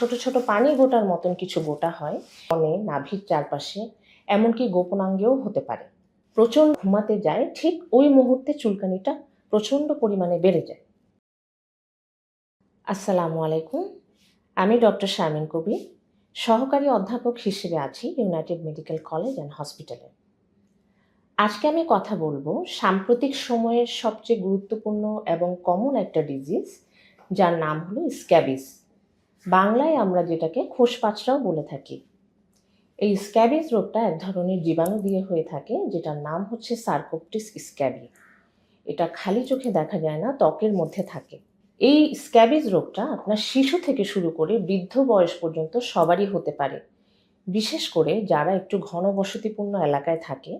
ছোট ছোট পানি গোটার মতন কিছু গোটা হয়। মনে নাভির চারপাশে, এমনকি গোপনাঙ্গেও হতে পারে। প্রচণ্ড ঘুমাতে যায়, ঠিক ওই মুহূর্তে চুলকানিটা প্রচণ্ড পরিমাণে বেড়ে যায়। আসসালামু আলাইকুম। আমি ডক্টর শামিন কবি, সহকারী অধ্যাপক হিসেবে আছি ইউনাইটেড মেডিকেল কলেজ অ্যান্ড হসপিটালে। আজকে আমি কথা বলব সাম্প্রতিক সময়ের সবচেয়ে গুরুত্বপূর্ণ এবং কমন একটা ডিজিজ যার নাম হলো স্ক্যাবিস। বাংলায় আমরা যেটাকে খোসপাচড়াও বলে থাকি। এই স্ক্যাবিস রোগটা এক ধরনের জীবাণু দিয়ে হয়ে থাকে, যেটার নাম হচ্ছে সার্কোপটিস স্ক্যাবি। এটা খালি চোখে দেখা যায় না, ত্বকের মধ্যে থাকে। এই স্ক্যাবিস রোগটা আপনার শিশু থেকে শুরু করে বৃদ্ধ বয়স পর্যন্ত সবারই হতে পারে। বিশেষ করে যারা একটু ঘনবসতিপূর্ণ এলাকায় থাকে,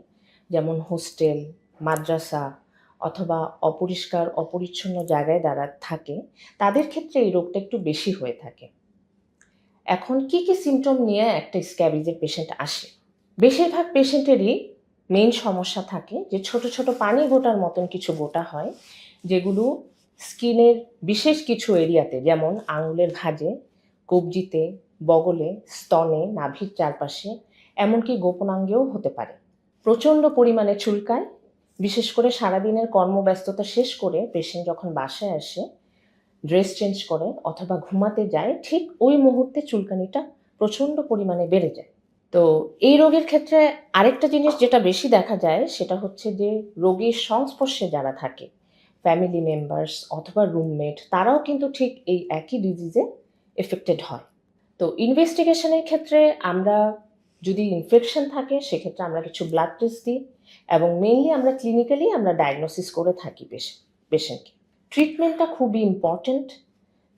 যেমন হোস্টেল, মাদ্রাসা অথবা অপরিষ্কার, অপরিচ্ছন্ন জায়গায় যারা থাকে, তাদের ক্ষেত্রে এই রোগটা একটু বেশি হয়ে থাকে। এখন কি কি সিমটম নিয়ে একটা স্ক্যাবিজের পেশেন্ট আসে? বেশিরভাগ পেশেন্টেরই মেইন সমস্যা থাকে যে ছোট ছোট পানি গোটার মতন কিছু গোটা হয়, যেগুলো স্কিনের বিশেষ কিছু এরিয়াতে যেমন আঙুলের ভাঁজে, কবজিতে, বগলে, স্তনে, নাভির চারপাশে, এমনকি গোপনাঙ্গেও হতে পারে। প্রচণ্ড পরিমাণে চুলকায় বিশেষ করে সারাদিনের কর্মব্যস্ততা শেষ করে পেশেন্ট যখন বাসায় আসে ড্রেস চেঞ্জ করে অথবা ঘুমাতে যায়, ঠিক ওই মুহূর্তে চুলকানিটা প্রচণ্ড পরিমাণে বেড়ে যায়। তো এই রোগের ক্ষেত্রে আরেকটা জিনিস যেটা বেশি দেখা যায় সেটা হচ্ছে যে রোগীর সংস্পর্শে যারা থাকে ফ্যামিলি মেম্বার্স অথবা রুমমেট তারাও কিন্তু ঠিক এই একই ডিজিজে এফেক্টেড হয়। তো ইনভেস্টিগেশনের ক্ষেত্রে আমরা যদি ইনফেকশন থাকে, সেক্ষেত্রে আমরা কিছু ব্লাড টেস্ট দিই এবং মেইনলি আমরা ক্লিনিক্যালি আমরা ডায়াগনোসিস করে থাকি পেশেন্টকে ট্রিটমেন্টটা খুবই ইম্পর্ট্যান্ট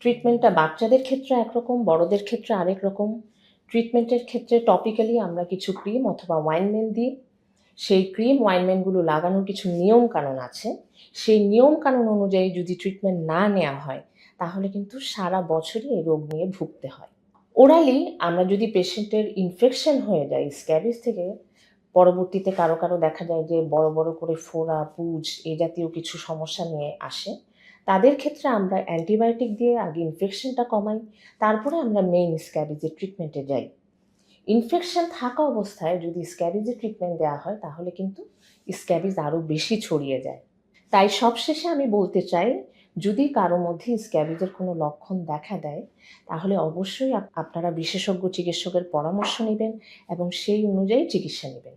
ট্রিটমেন্টটা বাচ্চাদের ক্ষেত্রে একরকম, বড়দের ক্ষেত্রে আরেক রকম। ট্রিটমেন্টের ক্ষেত্রে টপিক্যালি আমরা কিছু ক্রিম অথবা ওয়াইনমেন দিই। সেই ক্রিম ওয়াইনমেনগুলো লাগানোর কিছু নিয়ম কানুন আছে। সেই নিয়ম কানুন অনুযায়ী যদি ট্রিটমেন্ট না নেওয়া হয়, তাহলে কিন্তু সারা বছরই এই রোগ নিয়ে ভুগতে হয়। ওরালি আমরা যদি পেশেন্টের ইনফেকশন হয়ে যায় স্ক্যাবিস থেকে পরবর্তীতে কারও কারও দেখা যায় যে বড় বড় করে ফোড়া, পুজ এ জাতীয় কিছু সমস্যা নিয়ে আসে। তাদের ক্ষেত্রে আমরা অ্যান্টিবায়োটিক দিয়ে আগে ইনফেকশনটা কমাই, তারপরে আমরা মেইন স্ক্যাবিজের ট্রিটমেন্টে যাই। ইনফেকশন থাকা অবস্থায় যদি স্ক্যাবিজের ট্রিটমেন্ট দেওয়া হয়, তাহলে কিন্তু স্ক্যাবিজ আরও বেশি ছড়িয়ে যায়। তাই সবশেষে আমি বলতে চাই, যদি কারও মধ্যে স্ক্যাবিজের কোনো লক্ষণ দেখা দেয়, তাহলে অবশ্যই আপনারা বিশেষজ্ঞ চিকিৎসকের পরামর্শ নেবেন এবং সেই অনুযায়ী চিকিৎসা নেবেন।